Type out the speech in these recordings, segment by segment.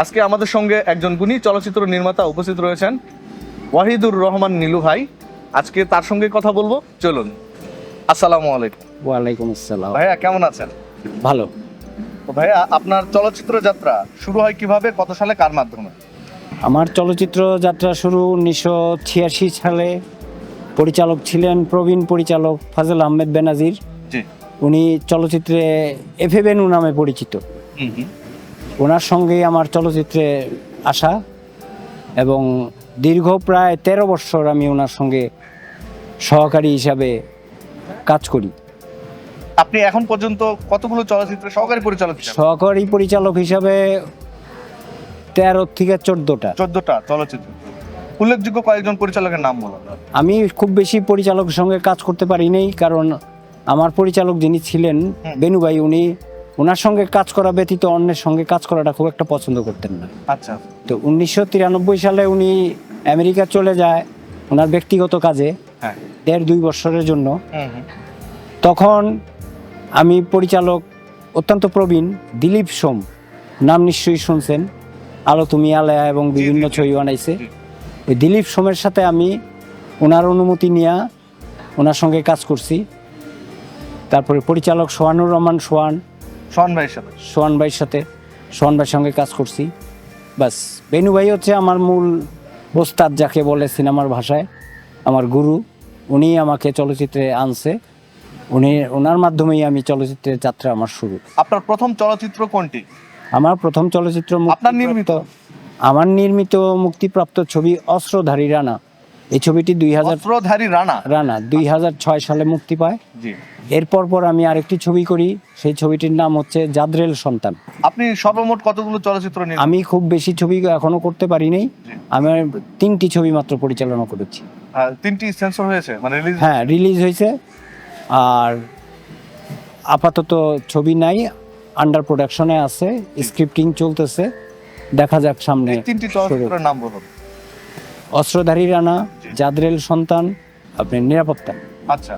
আজকে আমাদের সঙ্গে একজন গুণী চলচ্চিত্র নির্মাতা উপস্থিত রয়েছেন ওয়াহিদুর রহমান নীলু ভাই। আজকে তার সঙ্গে কথা বলব চলুন। আসসালামু আলাইকুম। ওয়ালাইকুম আসসালাম। ভাইয়া কেমন আছেন? ভালো। ভাইয়া আপনার চলচ্চিত্র যাত্রা শুরু হয় কীভাবে কত সালে কার মাধ্যমে? আমার চলচ্চিত্র যাত্রা শুরু উনিশশো ছিয়াশি সালে। পরিচালক ছিলেন প্রবীণ পরিচালক ফাজল আহমেদ বেনাজির। উনি চলচ্চিত্রে এফে বেনু নামে পরিচিত। ওনার সঙ্গে আমার চলচ্চিত্রে আসা এবং দীর্ঘ প্রায় তেরো বছর আমি ওনার সঙ্গে সহকারী হিসাবে কাজ করি। আপনি এখন পর্যন্ত কতগুলো চলচ্চিত্র সহকারী পরিচালক সহকারী পরিচালক হিসাবে তেরো থেকে চোদ্দোটা। চোদ্দটা চলচ্চিত্র। উল্লেখযোগ্য কয়েকজন পরিচালকের নাম বলুন। আমি খুব বেশি পরিচালকের সঙ্গে কাজ করতে পারি নাই কারণ আমার পরিচালক যিনি ছিলেন। বেনুভাই উনি ওনার সঙ্গে কাজ করা ব্যতীত অন্যের সঙ্গে কাজ করাটা খুব একটা পছন্দ করতেন না। আচ্ছা। তো উনিশশো তিরানব্বই সালে উনি আমেরিকা চলে যায় ওনার ব্যক্তিগত কাজে হ্যাঁ। দেড় দুই বছরের জন্য। তখন আমি পরিচালক অত্যন্ত প্রবীণ দিলীপ সোম নাম নিশ্চয়ই শুনছেন আলো তুমি আলয়া এবং বিভিন্ন। ছবি বানাইছে। ওই দিলীপ সোমের সাথে আমি ওনার অনুমতি নিয়ে ওনার সঙ্গে কাজ করছি। তারপরে পরিচালক সোহানুর রহমান সোহান শোন ভাইয়ের সাথে। সোহান ভাইয়ের সাথে সোহান ভাইয়ের সঙ্গে কাজ করছি। বাস বেনু ভাই হচ্ছে আমার মূল ওস্তাদ যাকে বলে সিনেমার ভাষায় আমার গুরু। উনি আমাকে চলচ্চিত্রে আনছে। উনি ওনার মাধ্যমেই আমি চলচ্চিত্রের যাত্রা আমার শুরু। আপনার প্রথম চলচ্চিত্র কোনটি? আমার প্রথম চলচ্চিত্র আপনার নির্মিত? আমার নির্মিত মুক্তিপ্রাপ্ত ছবি অস্ত্রধারী রানা। এই ছবিটি দুই হাজার রানা। রানা দুই হাজার ছয় সালে মুক্তি পায়। এরপর পর আমি আরেকটি ছবি করি সেই ছবিটির নাম হচ্ছে জাদ্রেল সন্তান। আপনি সর্বমোট কতগুলো চলচ্চিত্র আমি খুব বেশি ছবি এখনও করতে পারি নাই। আমি তিনটি ছবি মাত্র পরিচালনা করেছি। তিনটি সেন্সর হয়েছে মানে রিলিজ হ্যাঁ রিলিজ হয়েছে। আর আপাতত ছবি নাই আন্ডার প্রোডাকশনে আছে স্ক্রিপ্টিং চলতেছে। দেখা যাক সামনে তিনটি চলচ্চিত্রের নাম বলুন। অস্ত্রধারী রানা জাদরেল সন্তান আপনি নিরাপত্তা। আচ্ছা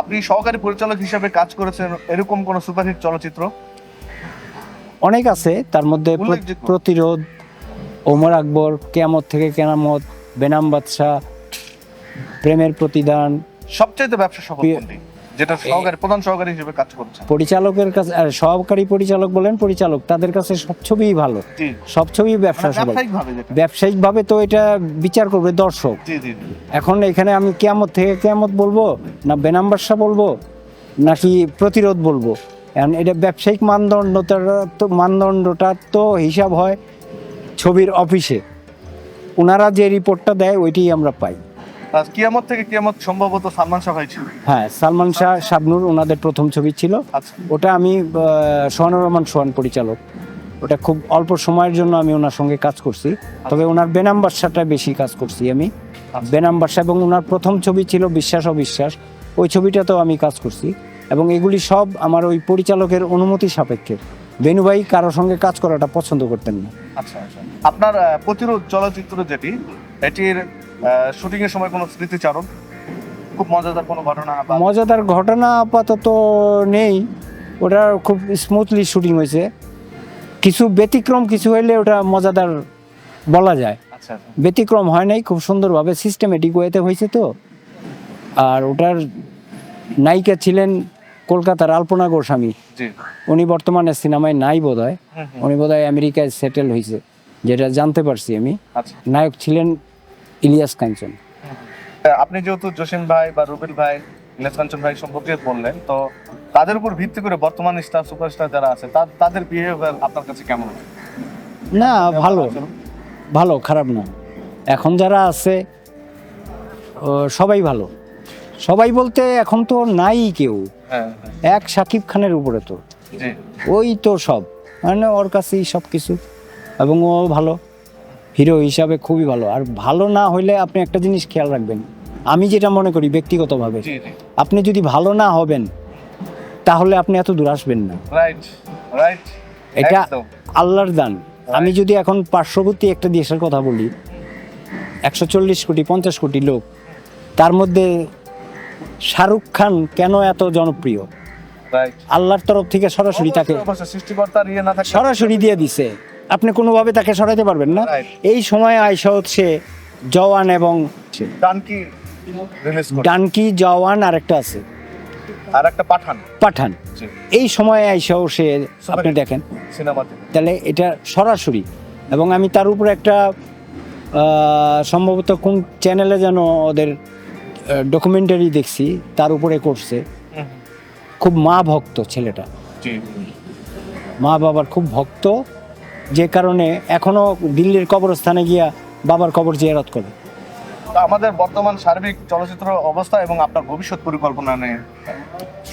আপনি সহকারী পরিচালক হিসেবে কাজ করেছেন এরকম কোন সুপারহিট চলচ্চিত্র? অনেক আছে তার মধ্যে প্রতিরোধ ওমর আকবর কেয়ামত থেকে কেনামত বেনাম বাদশাহ প্রেমের প্রতিদান। সবচেয়ে ব্যবসা সফল যেটা সহকারী প্রধান সহকারী হিসেবে কাজ করছেন। পরিচালকের কাছে আর সহকারী পরিচালক বলেন পরিচালক তাদের কাছে সব ছবিই ভালো। সব ছবি ব্যবসা মানে সফল ব্যবসায়িকভাবে তো এটা বিচার করবে দর্শক। এখন এখানে আমি কেয়ামত থেকে কেয়ামত বলব না বেনাম বাদশা বলব নাকি প্রতিরোধ বলব। এটা ব্যবসায়িক মানদণ্ডটার তো মানদণ্ডটার তো হিসাব হয় ছবির অফিসে। ওনারা যে রিপোর্টটা দেয় ওইটাই আমরা পাই। কিয়ামত থেকে কিয়ামত সম্ভবত সালমান শাহ ভাই ছিল। হ্যাঁ সালমান শাহ শাবনুর ওনাদের প্রথম ছবি ছিল। আচ্ছা। ওটা আমি সোহানুর রহমান সোহান পরিচালক। ওটা খুব অল্প সময়ের জন্য আমি ওনার সঙ্গে কাজ করছি। তবে ওনার বেনাম বাদশাটা বেশি কাজ করছি আমি। আচ্ছা। বেনাম বাদশা এবং ওনার প্রথম ছবি ছিল বিশ্বাস অবিশ্বাস। ওই ছবিটাতেও আমি কাজ করছি। এবং এগুলি সব আমার ওই পরিচালকের অনুমতি সাপেক্ষে বেনুভাই কারোর সঙ্গে কাজ করাটা পছন্দ করতেন না। আচ্ছা আচ্ছা। আপনার প্রতিরোধ চলচ্চিত্র যেটি এটির শুটিং এর সময় কোনো স্মৃতিচারণ? খুব মজাদার কোনো ঘটনা মজাদার ঘটনা আপাতত নেই। ওটা খুব স্মুথলি শুটিং হয়েছে। কিছু ব্যতিক্রম কিছু হইলে ওটা মজাদার বলা যায়। আচ্ছা। ব্যতিক্রম হয় নাই খুব সুন্দরভাবে সিস্টেমেটিক ওয়েতে হয়েছে তো। আর ওটার নায়িকা ছিলেন কলকাতার আলপনা গোস্বামী। উনি বর্তমানে সিনেমায় নাই বোধ হয়। উনি বোধ হয় আমেরিকায় সেটেল হয়েছে যেটা জানতে পারছি আমি। আচ্ছা। নায়ক ছিলেন ইলিয়াস কাঞ্চন। আপনি যেহেতু জসিম ভাই বা রুবেল ভাই ইলেশ কাঞ্চন ভাই সম্পর্কে বললেন তো তাদের উপর ভিত্তি করে বর্তমান স্টার সুপারস্টার যারা আছে তা- তাদের বিহেভিয়ার আপনার কাছে কেমন? না ভালো। ভালো খারাপ না। এখন যারা আছে ও, সবাই ভালো। সবাই বলতে এখন তো নাই কেউ। হ্যাঁ এক সাকিব খানের উপরে তো। ওই তো সব। মানে ওর কাছেই সব কিছু এবং ও ভালো। হিরো হিসাবে খুবই ভালো। আর ভালো না হইলে আপনি একটা জিনিস খেয়াল রাখবেন। আমি যেটা মনে করি ব্যক্তিগতভাবে আপনি যদি ভালো না হবেন তাহলে আপনি এত দূর আসবেন না। রাইট রাইট এটা আল্লাহর দান। আমি যদি এখন পার্শ্ববর্তী একটা দেশের কথা বলি একশো চল্লিশ কোটি পঞ্চাশ কোটি লোক তার মধ্যে শাহরুখ খান কেন এত জনপ্রিয়? আল্লাহর তরফ থেকে সরাসরি তাকে ইয়ে সরাসরি দিয়ে দিছে। আপনি কোনোভাবে তাকে সরাইতে পারবেন না। এই সময় আয়সা হচ্ছে জওয়ান এবং ডানকি ডানকি জওয়ান আর একটা আছে। আর একটা পাঠান। পাঠান এই সময় আইসাও সে আপনি দেখেন। সিনেমাতে তাহলে এটা সরাসরি। এবং আমি তার উপরে একটা সম্ভবত কোন চ্যানেলে যেন ওদের ডকুমেন্টারি দেখছি তার উপরে করছে। খুব মা ভক্ত ছেলেটা। মা বাবার খুব ভক্ত। যে কারণে এখনও দিল্লির কবরস্থানে গিয়া বাবার কবর জিয়ারত করে। তো আমাদের বর্তমান সার্বিক চলচ্চিত্র অবস্থা এবং আপনার ভবিষ্যৎ পরিকল্পনা নিয়ে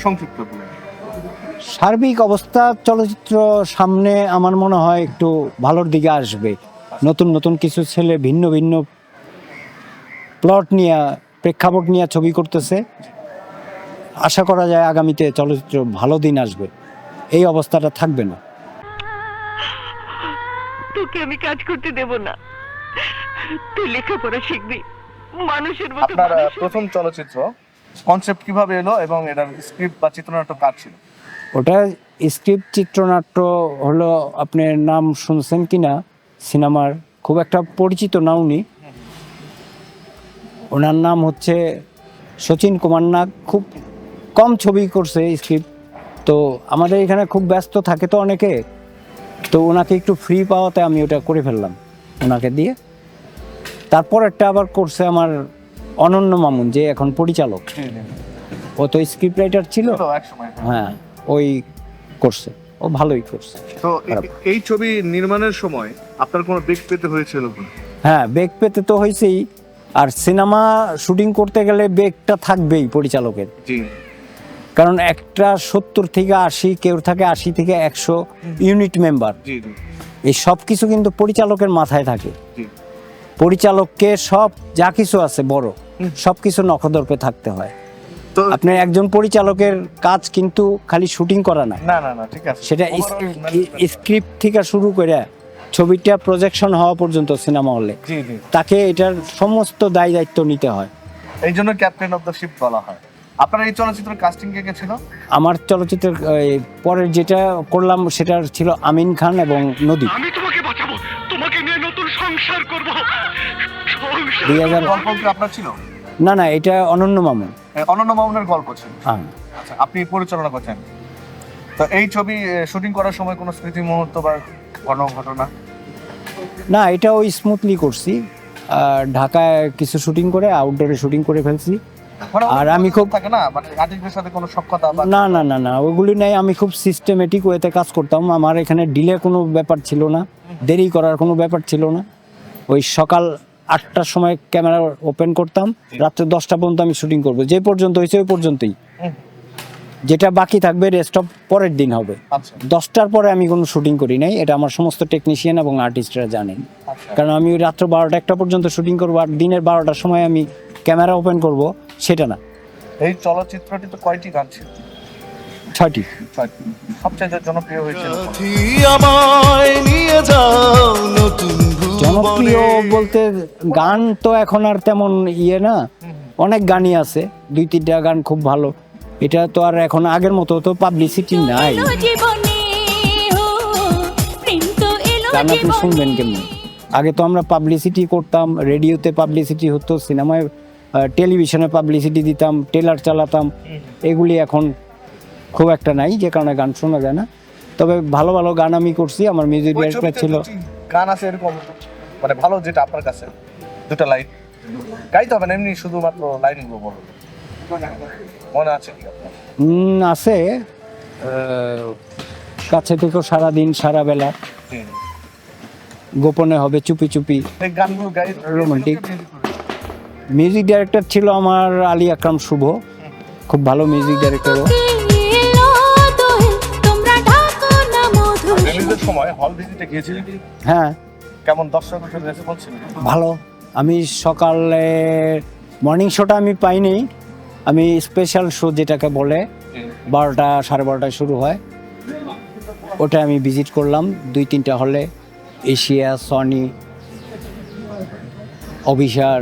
সংক্ষিপ্ত সার্বিক অবস্থা চলচ্চিত্র সামনে আমার মনে হয় একটু ভালোর দিকে আসবে। নতুন নতুন কিছু ছেলে ভিন্ন ভিন্ন প্লট নিয়ে প্রেক্ষাপট নিয়ে ছবি করতেছে। আশা করা যায় আগামীতে চলচ্চিত্র ভালো দিন আসবে। এই অবস্থাটা থাকবে না। তোকে আমি কাজ করতে দেব না। তুই লেখাপড়া শিখবি। মানুষের মতো আপনার। প্রথম চলচ্চিত্র কনসেপ্ট কীভাবে এলো এবং এটার স্ক্রিপ্ট বা চিত্রনাট্য কার ছিল? ওটা স্ক্রিপ্ট চিত্রনাট্য হলো আপনি নাম শুনছেন কিনা সিনেমার খুব একটা পরিচিত না উনি ওনার নাম হচ্ছে সচিন কুমার নাগ। খুব কম ছবি করছে স্ক্রিপ্ট তো আমাদের এখানে খুব ব্যস্ত থাকে তো অনেকে। তো ওনাকে একটু ফ্রি পাওয়াতে আমি ওটা করে ফেললাম ওনাকে দিয়ে। তারপর একটা আবার করছে আমার অনন্য মামুন যে এখন পরিচালক। জি জি ও তো স্ক্রিপ্ট রাইটার ছিল। সময় হ্যাঁ। ওই করছে। ও ভালোই করছে। তো এই ছবি নির্মাণের সময় আপনার কোনো বেগ পেতে হয়েছিল হ্যাঁ বেগ পেতে তো হয়েছেই। আর সিনেমা শুটিং করতে গেলে বেগটা থাকবেই পরিচালকের। জি। কারণ একটা সত্তর থেকে আশি কেউ থাকে আশি থেকে একশো ইউনিট মেম্বার। এই সব কিছু কিন্তু পরিচালকের মাথায় থাকে। পরিচালককে সব যা কিছু আছে বড় সব কিছু নখদর্পে থাকতে হয়। তো আপনার একজন পরিচালকের কাজ কিন্তু খালি শুটিং করা না না না না ঠিক আছে। সেটা স্ক্রিপ্ট থেকে শুরু করে ছবিটা প্রজেকশন হওয়া পর্যন্ত সিনেমা হলে তাকে এটার সমস্ত দায় দায়িত্ব নিতে হয়। এই জন্য ক্যাপ্টেন অফ দ্য শিপ বলা হয়। আপনার এই চলচ্চিত্রের কাস্টিং কে কে ছিল? আমার চলচ্চিত্রের পরের যেটা করলাম সেটা ছিল আমিন খান এবং নদী। আমি তোমাকে বাঁচাবো তোমাকে নিয়ে নতুন সংসার করব। দুই হাজার গল্প কি আপনার ছিল? না না এটা অনন্য মামুন। অনন্য মামুনের গল্প ছিল। হ্যাঁ। আচ্ছা আপনি পরিচালনা করছেন। তো এই ছবি শুটিং করার সময় কোনো স্মৃতি মুহূর্ত বা ঘটনা ঘটনা? না এটা ওই স্মুথলি করছি ঢাকায় কিছু শুটিং করে আউটডোরে শুটিং করে ফেলছি। আর আমি খুব- থাকে না? মানে আর্টিস্টের সাথে কোনো সক্ষতা বা না না না না ওগুলি নাই। আমি খুব সিস্টেমেটিক ওয়েতে কাজ করতাম। আমার এখানে ডিলে কোনো ব্যাপার ছিল না। দেরি করার কোনো ব্যাপার ছিল না। ওই সকাল আটটার সময় ক্যামেরা ওপেন করতাম। রাত্রে দশটা পর্যন্ত আমি শুটিং করব। যে পর্যন্ত হয়েছে ওই পর্যন্তই। যেটা বাকি থাকবে রেস্ট অফ পরের দিন হবে। আচ্ছা। দশটার পরে আমি কোনো শুটিং করি নাই। এটা আমার সমস্ত টেকনিশিয়ান এবং আর্টিস্টরা জানেন। আচ্ছা। কারণ আমি ওই রাত্র বারোটা একটা পর্যন্ত শুটিং করব আর দিনের বারোটার সময় আমি ক্যামেরা ওপেন করব সেটা না। এই চলচ্চিত্রটিতে কয়টি গান ছিল? ছয়টি। সবচেয়ে জনপ্রিয় হয়েছিল কোনটি? সাথী আমায় নিয়ে যাও নতুন জনপ্রিয় বলতে গান তো এখন আর তেমন ইয়ে না। অনেক গানই আছে। দুই তিনটা গান খুব ভালো। এটা তো আর এখন আগের মতো তো পাবলিসিটি নাই। গান আপনি শুনবেন কেমন? আগে তো আমরা পাবলিসিটি করতাম রেডিওতে পাবলিসিটি হতো সিনেমায় টেলিভিশনে পাবলিসিটি দিতাম টেলার চালাতাম। এগুলি এখন খুব একটা নাই যে কারণে গান শোনা যায় না। তবে ভালো ভালো গান আমি করছি আমার মিউজিক ওই ডাইরেক্টর ছিল। গান আছে এরকম মানে ভালো যেটা আপনার কাছে দুটো লাইন গাইতে হবে না এমনি শুধুমাত্র লাইনগুলো বলো। মনে আছে কি আছে। কাছে থেকেও সারাদিন সারা বেলা গোপনে হবে চুপি চুপি। এই গানগুলো গাই Romantic. মিউজিক ডাইরেক্টর ছিল আমার আলী আকরাম শুভ। খুব ভালো মিউজিক ডাইরেক্টরও হ্যাঁ। কেমন ছিল ভালো। আমি সকালে মর্নিং শোটা আমি পাইনি। আমি স্পেশাল শো যেটাকে বলে বারোটা সাড়ে বারোটায় শুরু হয়। ওটা আমি ভিজিট করলাম দুই তিনটা হলে। এশিয়া সনি অভিসার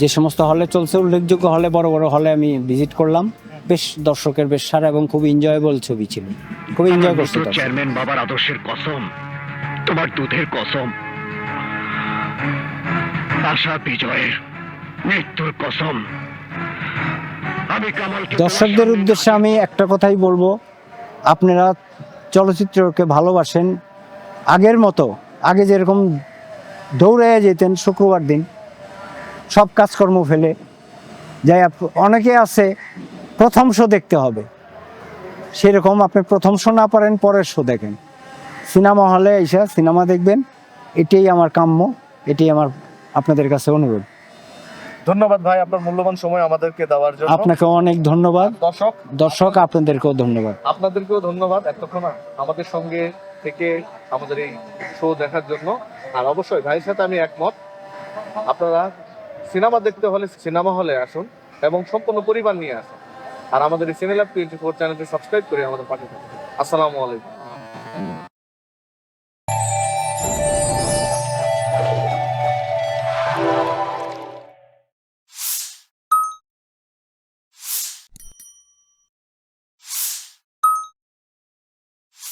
যে সমস্ত হলে চলছে উল্লেখযোগ্য হলে বড় বড় হলে আমি ভিজিট করলাম। বেশ দর্শকের বেশ সারা এবং খুব এনজয়েবল ছবি ছিল। খুব এনজয় করছি চেয়ারম্যান বাবার আদর্শের কসম তোমার দুধের কসম। আশা বিজয়ের মৃত্যুর কসম। দর্শকদের উদ্দেশ্যে আমি একটা কথাই বলব। আপনারা চলচ্চিত্রকে ভালোবাসেন। আগের মতো আগে যেরকম দৌড়ে যেতেন শুক্রবার দিন সব কাজকর্ম ফেলে। যাই অনেকে আছে প্রথম শো দেখতে হবে। সেরকম আপনি প্রথম শো না পারেন পরের শো দেখেন। সিনেমা হলে এসে সিনেমা দেখবেন এটাই আমার কাম্য এটাই আমার আপনাদের কাছে অনুরোধ। ধন্যবাদ ভাই আপনার মূল্যবান সময় আমাদেরকে দেওয়ার জন্য। আপনাকে অনেক ধন্যবাদ। দর্শক দর্শক আপনাদেরকেও ধন্যবাদ। আপনাদেরকেও ধন্যবাদ এতক্ষণ আমাদের সঙ্গে থেকে আমাদের এই শো দেখার জন্য। আর অবশ্যই ভাইয়ের সাথে আমি একমত। আপনারা সিনেমা দেখতে হলে সিনেমা হলে আসুন এবং সম্পূর্ণ পরিবার নিয়ে আসুন। আর আমাদের এই সিনেলাভ টোয়েন্টি ফোর চ্যানেলটি সাবস্ক্রাইব করে আমাদের পাশে থাকুন। আসসালামু আলাইকুম।